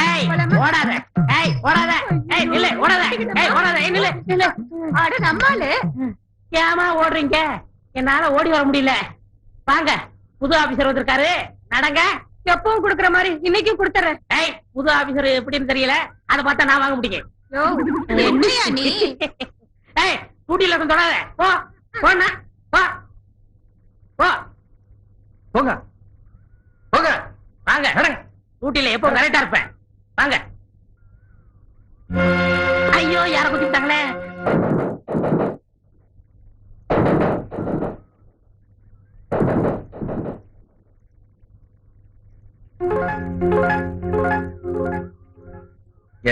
ஏய் ஓடாத. ஏய் ஓடாத. ஏய் நில்லு ஓடாத. ஏய் ஓடாத. ஏய் நில்லு நில்லு. அட நம்மாலு ஏமா ஓடுறீங்க? என்னால ஓடி வர முடியல. வாங்க. புது ஆபீசர் வந்திருக்காரு. நடங்க. எப்பவும் குடுக்கற மாதிரி இன்னைக்கும் குடுத்துறேன். ஏய் புது ஆபீசர் எப்படின்னு தெரியல. அத பார்த்தா நான் வாங்க முடியும். யோ என்னையா நீ? ஏய் கூட்டில இருந்து தொடாத. போ. போண்ணா. போ. போ. போங்க. போங்க. வாங்க. நடங்க ஊட்டில எப்போ கரெக்டா இருப்பேன். வாங்க. ஐயோ யார குத்திட்டாங்களே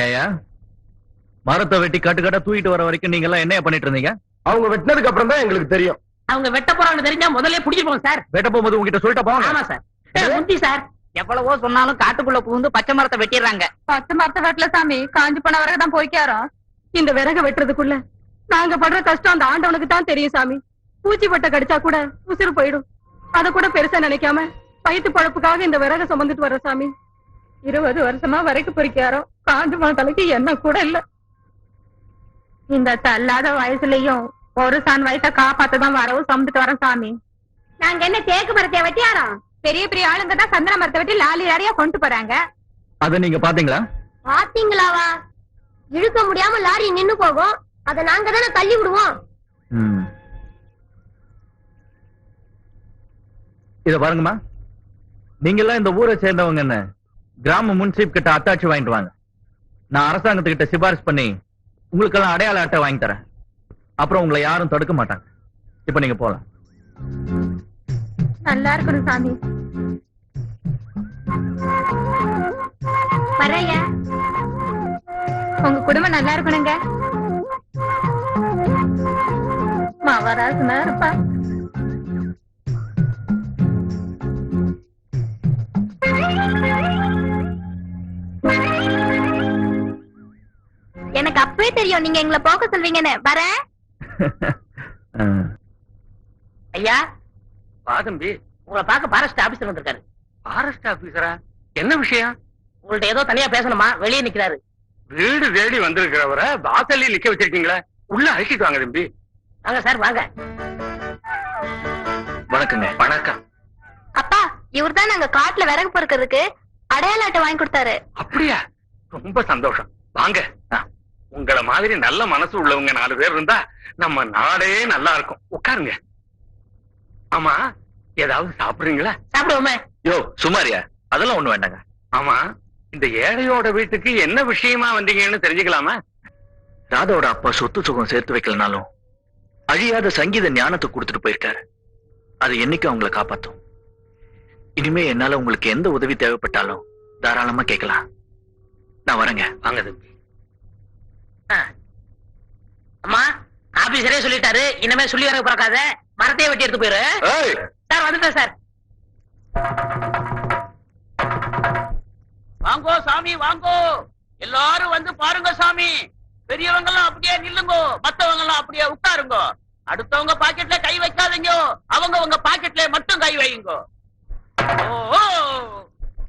ஏயா மரத்தை வெட்டி காட்டு காட்டா தூக்கிட்டு வர வரைக்கும் நீங்க எல்லாம் என்ன பண்ணிட்டு இருந்தீங்க? அவங்க வெட்டினதுக்கு அப்புறம் தான் எங்களுக்கு தெரியும். அவங்க வெட்ட போறாங்கன்னு தெரிஞ்சா முதல்ல புடிச்சிருப்போம் சார். வெட்ட போகும்போது உங்ககிட்ட சொல்லிட்டு போங்க ஆமா சார். முந்தி சார். எவ்வளவோ சொன்னாலும் காட்டுக்குள்ள புகுந்து பச்சை மரத்தை வெட்டிடுறாங்க. பத்து மரத்த வெட்டல சாமி. காஞ்சி போன வரைக்கும் தான் போய்க்காரோம் இந்த விறக வெட்டுறதுக்குள்ள நாங்க படுற கஷ்டம் அந்த ஆண்டவனுக்கு தான் தெரியும் சாமி. பூச்சி பட்டை கடிச்சா கூட உசுறு போயிடும். அத கூட பெருசா நினைக்காம வயிற்று பழப்புக்காக இந்த விறக சுமந்துட்டு வர சாமி. இருபது வருஷமா வரைக்கும் பொறிக்காரோ? காஞ்சி போன தலைக்கு என்ன கூட இல்ல. இந்த தள்ளாத வயசுலயும் ஒரு சான் வயசை காப்பாத்ததான் வரவும் சுமந்துட்டு வரேன் சாமி. நாங்க என்ன தேக்கு மரத்தை வெட்டியாரோம் பெரிய பெரிய ஆளுங்க தான் சந்தன மரத்தை வெட்டி லாலி லாரியா கொண்டு போறாங்க. அத நீங்க பாத்தீங்களா பாத்தீங்களாவா இழுக்க முடியாம லாரி நின்னு போகும். அத நாங்க தானே தள்ளி விடுவோம். ம். இத பாருங்கம்மா. நீங்க எல்லாம் இந்த ஊரை சேர்ந்தவங்க என்ன? கிராம முன்சீப் கிட்ட அத்தாட்சி வாங்கிட்டு வாங்க. நான் அரசாங்கத்துக்கிட்ட சிபாரிசு பண்ணி உங்களுக்கெல்லாம் அடையாள அட்டை வாங்கி தரேன். அப்புறம் உங்களை யாரும் தடுக்க மாட்டாங்க. இப்ப நீங்க போலாம். நல்லா இருக்கணும் சாமி. வரையா உங்க குடும்பம் நல்லா இருக்கணுங்க. மாவராசனா இருப்பா. எனக்கு அப்பவே தெரியும் நீங்க எங்களை போக சொல்வீங்கன்னு. வரேன். ஐயா வா தம்பி. உங்களை பார்க்க பாரஸ்ட் ஆபீசர் வந்திருக்காரு. ஃபாரஸ்ட் ஆபீசரா என்ன விஷயம்? உங்கள்ட்ட ஏதோ தனியா பேசணுமா? வெளியே நிக்கிறாரு. வீடு தேடி வந்திருக்கிறவரை வாசல்ல நிக்க வச்சிருக்கீங்களா? உள்ள அழைச்சிட்டு வாங்க தம்பி. வாங்க சார் வாங்க. வணக்கங்க. வணக்கம். அப்பா இவர்தான் நாங்க காட்டுல விறகு பொறுக்கிறதுக்கு அடையாள அட்டை வாங்கி கொடுத்தாரு. அப்படியா? ரொம்ப சந்தோஷம். வாங்க. உங்கள மாதிரி நல்ல மனசு உள்ளவங்க நாலு பேர் இருந்தா நம்ம நாடே நல்லா இருக்கும். உட்காருங்க. ஆமா ஏதாவது சாப்பிடுறீங்களா? சாப்பிடுவோமே. யோ சுமாரியா? அதெல்லாம் ஒண்ணு வேண்டாங்க. ஆமா இந்த ஏழையோட வீட்டுக்கு என்ன விஷயமா வந்தீங்கன்னு தெரிஞ்சுக்கலாமா? ராதாவோட அப்பா சொத்து சுகம் சேர்த்து வைக்கலனாலும் அழியாத சங்கீத ஞானத்தை கொடுத்துட்டு போயிருக்காரு. அது என்னைக்கு அவங்கள காப்பாத்தும். இனிமே என்னால உங்களுக்கு எந்த உதவி தேவைப்பட்டாலும் தாராளமா கேட்கலாம். நான் வரேங்க. வாங்க தம்பி. அம்மா ஆபீசரே சொல்லிட்டாரு. இனிமே சொல்லி வர பிறக்காத. மரத்தையே வெட்டி எடுத்து போயிரு. ஏய், சார் வந்துட்டேன் சார். வாங்கோ சாமி வாங்கோ. எல்லாரும் வந்து பாருங்க சாமி. பெரியவங்க எல்லாம் அப்படியே நில்லுங்கோ. மத்தவங்க எல்லாம் அப்படியே உட்காருங்க. அடுத்தவங்க பாக்கெட்ல கை வைக்காதீங்க. அவங்க உங்க பாக்கெட்ல மட்டும் கை வையுங்க. ஓ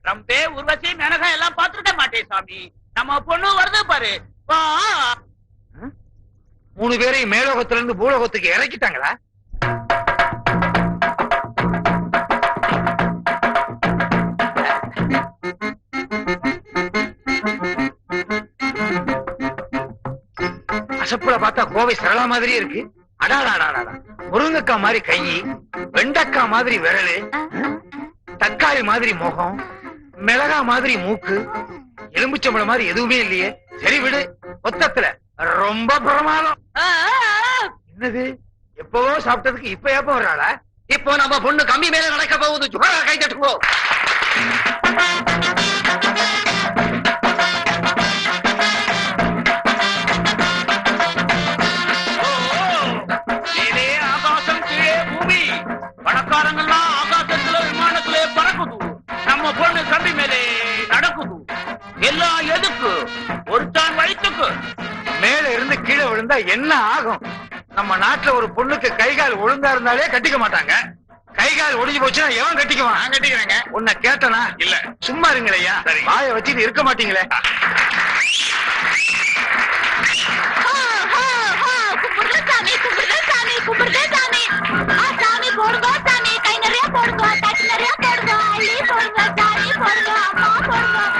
ரம்பே உர்வசி மேனகா எல்லாம் பாத்துருக்க மாட்டேன் சாமி. நம்ம பொண்ணு வருது பாரு. மூணு பேரையும் மேலோகத்துல இருந்து பூலோகத்துக்கு இறக்கிட்டாங்களா? அசப்புல பார்த்தா கோவை சரளா மாதிரியே இருக்கு. அடாடாடாடா முருங்கக்காய் மாதிரி கை வெண்டக்காய் மாதிரி விரலு தக்காளி மாதிரி முகம் மிளகா மாதிரி மூக்கு எலும்புச்சம்பளம் மாதிரி எதுவுமே இல்லையே. சரி விடு. மொத்தத்துல ரொம்ப பிரமாதம். என்னது? எப்பவோ சாப்பிட்டதுக்கு இப்ப எப்ப வர்றாளா இப்போ நம்ம பொண்ணு கம்பி மேல நடக்க போகுது. ஜுகாரா கை தட்டுங்கோ. விழுந்தா என்ன ஆகும்? நம்ம நாட்டுல ஒரு பொண்ணுக்கு கை கால் ஒழுங்கா இருந்தாலே கட்டிக்க மாட்டாங்க. கை கால் ஒடிஞ்சு போச்சுன்னா எவன் கட்டிக்குவான்? நான் கட்டிக்கிறேங்க. உன்னை கேட்டனா? இல்ல. சும்மா இருங்களையா சரி. வாயை வச்சுட்டு இருக்க மாட்டீங்களே. போடுங்க சாமி. கை நிறைய போடுங்க தட்டு நிறைய போடுங்க. அள்ளி போடுங்க சாமி போடுங்க அம்மா போடுங்க.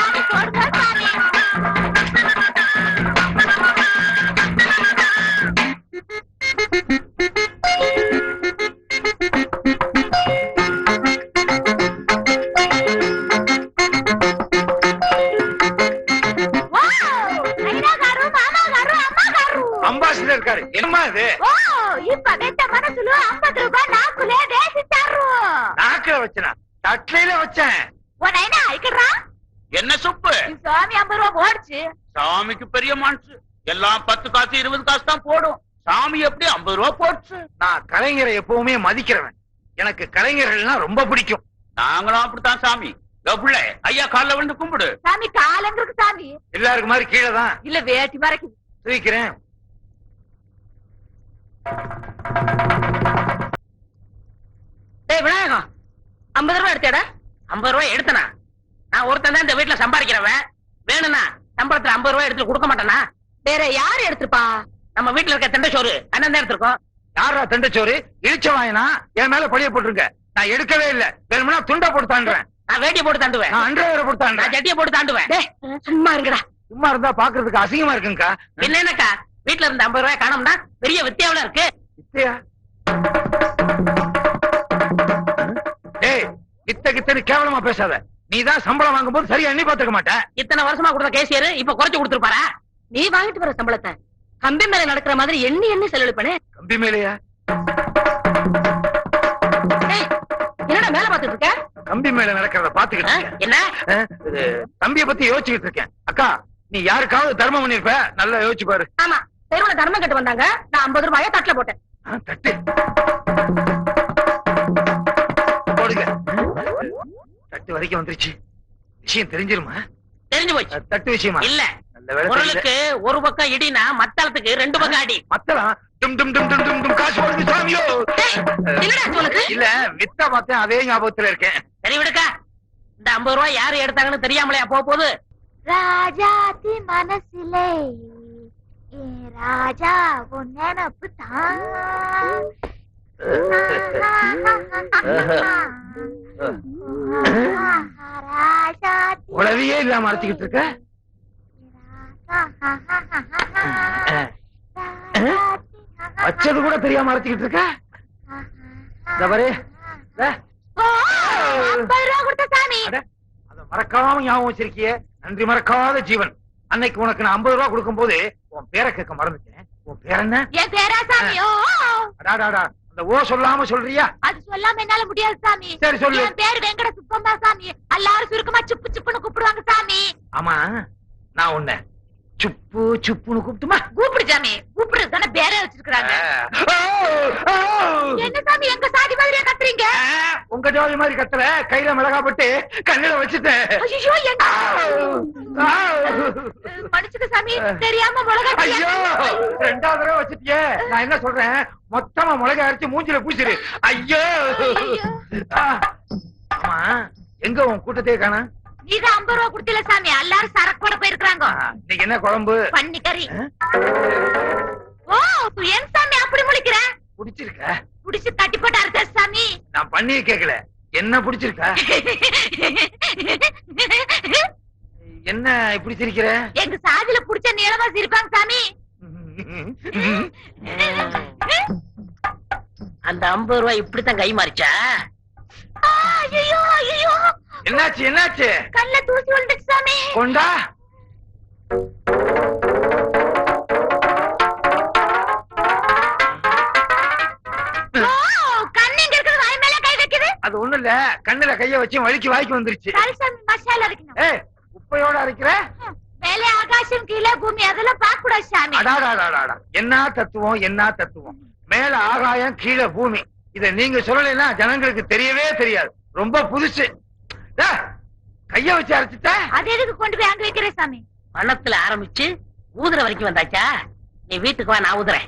గారు அம்பாசிடர் இருக்காரு என்னமா இது ఓ ఈ పదెంత మనసులు అమ్మది రూపాయలు నాకులే వేసిస్తారు நாக்கில வச்சனா தட்லையில வச்சேன் ఓ నైనా ఇక్కడ రా என்ன சுப்பு ఈ స్వామి ஐம்பது ரூபா போடுச்சு சாமிக்கு பெரிய மனசு எல்லாம் பத்து காசு இருபது காசு தான் போடும் சாமி எப்படி ஐம்பது ரூபா போடுச்சு நான் கலைஞரை எப்பவுமே மதிக்கிறவன் எனக்கு கலைஞர்கள்னா ரொம்ப பிடிக்கும் நாங்களும் அப்படித்தான் சாமி பிள்ளை ஐயா கால்ல விழுந்து கும்பிடு சாமி காலங்க இருக்கு சாமி எல்லாருக்கும் மாதிரி கீழே தான் இல்ல வேட்டி மறைக்குது தூக்கிறேன் டேய் விநாயகம். ஐம்பது ரூபாய் எடுத்தேடா ஐம்பது ரூபாய் எடுத்தனா? நான் ஒருத்தன் தான் இந்த வீட்டுல சம்பாதிக்கிறவன். வேணும்னா சம்பளத்துல ஐம்பது ரூபாய் எடுத்து கொடுக்க மாட்டேனா? வேற யாரு எடுத்துப்பா நம்ம வீட்டுல இருக்க தெண்டை சோறு. அண்ணன் தான் எடுத்திருக்கோம். யாரா தண்டச்சோறு இழிச்ச வாயினா? என் மேல பழிய போட்டிருக்க. நான் எடுக்கவே இல்ல. வேணும்னா துண்டை போட்டு தாண்டுறேன். நான் வேட்டியை போட்டு தாண்டுவேன். நான் அண்டர்வேரை போட்டு நான் தாண்டுறேன் ஜட்டியை போட்டு தாண்டுவேன். டேய் சும்மா இருங்கடா. சும்மா இருந்தா பாக்குறதுக்கு அசிங்கமா இருக்குங்கக்கா. என்ன என்னக்கா? வீட்டுல இருந்த ஐம்பது ரூபாய் காணோம்னா பெரிய வித்தியாவில இருக்கு. வித்தையா? டேய் வித்த கித்தனு கேவலமா பேசாத. நீ தான் சம்பளம் வாங்கும்போது சரியா எண்ணி பாத்துக்க மாட்டேன் இத்தனை வருஷமா கொடுத்த கேசியர் இப்ப குறைச்சு கொடுத்துருப்பாரா? நீ வாங்கிட்டு வர சம்பளத்தை. கம்பி மேல நடக்கிற மாதிரி எண்ணி எண்ணி செலவழிப்பனே கம்பி மேலையா? என்னடா மேல பாத்துட்டு இருக்க? கம்பி மேல நடக்கிறத பாத்துக்கிட்டு ஆ? இருக்கேன். என்ன? தம்பிய பத்தி யோசிச்சுக்கிட்டு இருக்கேன். அக்கா நீ யாருக்காவது தர்மம் பண்ணிருப்ப? நல்லா யோசிச்சு பாரு. ஆமா. தெருவுல தர்மம் கட்டு வந்தாங்க. நான் ஐம்பது ரூபாய தட்டுல போட்டேன். தட்டு. போடுங்க. தட்டு வரைக்கும் வந்துருச்சு. விஷயம் தெரிஞ்சிருமா? தெரிஞ்சு போச்சு. தட்டு விஷயமா? இல்ல. குரலுக்கு ஒரு பக்கம் இடினா மத்தளத்துக்கு ரெண்டு பக்கம் அடி. மத்தலாம் டும் டும் டும் டும் டும் டும். காசு போடுங்க சாமியோ. இல்ல வித்த பார்த்தேன் அதே ஞாபகத்துல இருக்கேன். சரி விடுக்கா. இந்த ஐம்பது ரூபாய் யாரு எடுத்தாங்கன்னு தெரியாமலையா போக போகுது? ராஜாத்தி மனசிலே ராஜா உன் நினப்பு தான் உளவியே இல்லாம அரைச்சுக்கிட்டு இருக்க வச்சது கூட தெரியாம அரைச்சுக்கிட்டு இருக்க அத மறக்காம ஞாபகம் வச்சிருக்கியே நன்றி மறக்காத ஜீவன் அன்னைக்கு உனக்கு நான் ஐம்பது ரூபா கொடுக்கும் போது உன் பேரை கேட்க மறந்துட்டேன். உன் பேர் என்ன? என் பேரா சாமி ஓ அடாடாடா அந்த ஓ சொல்லாம சொல்றியா? அது சொல்லாம என்னால முடியாது சாமி. சரி, சொல்லு. என் பேரு வெங்கட சுப்பம்மா சாமி. எல்லாரும் சுருக்கமா சுப்பு சுப்புன்னு கூப்பிடுவாங்க சாமி. ஆமா நான் உன்னை சுப்பு சுப்புன்னு கூப்பிட்டுமா? கூப்பிடு சாமி. கூப்பிடு தானே பேரே வச்சிருக்காங்க என்ன சாமி எங்க சாதி மாதிரியா கத்துறீங்க? உங்க ஜோதி மாதிரி கத்தல கையில மிளகா போட்டு கண்ணில வச்சுட்டேன். மன்னிச்சுக்க சாமி தெரியாம மிளகா ஐயோ ரெண்டாவது தடவை வச்சுட்டியே. நான் என்ன சொல்றேன்? மொத்தமா மிளகா அரைச்சு மூஞ்சில பூசிரு. ஐயோ. ஆமா எங்க உன் கூட்டத்தையே காணா? நீங்க ஐம்பது ரூபா கொடுத்தல சாமி எல்லாரும் சரக்கோட போயிருக்காங்க இன்னைக்கு என்ன குழம்பு? பண்ணி கறி ஆ? ஓ என் சாமி அப்படி முழிக்கிற? பிடிச்சிருக்க? புடிச்சு கட்டி போட்டு சாமி. நான் பண்ணியே கேக்கல. என்ன பிடிச்சிருக்க? என்ன இப்படி சிரிக்கிற? எங்க சாதியில புடிச்ச நீளமா சிரிப்பாங்க சாமி. அந்த ஐம்பது ரூபாய் இப்படித்தான் கை மாறிச்சா? ஆ, ஐயோ ஐயோ. என்னாச்சு என்னாச்சு? கல்ல தூசி விழுந்துச்சு சாமி. கொண்டா? கண்ணுல கைய வச்சு வலிக்கு வாய்க்கு வந்துருச்சு. மசாலா இருக்கணும் ஏய் உப்பையோட அரைக்கிற? மேலே ஆகாசம் கீழே பூமி அதெல்லாம் பார்க்க கூடாது சாமி என்ன தத்துவம் என்ன தத்துவம்? மேல ஆகாயம் கீழே பூமி. இத நீங்க சொல்லலைன்னா ஜனங்களுக்கு தெரியவே தெரியாது. ரொம்ப புதுசு. டே, கைய வச்சு அரைச்சிட்ட? அது எதுக்கு கொண்டு போய் அங்க வைக்கிறேன் சாமி? பணத்துல ஆரம்பிச்சு ஊதுற வரைக்கும் வந்தாச்சா? நீ வீட்டுக்கு வா நான் ஊதுறேன்.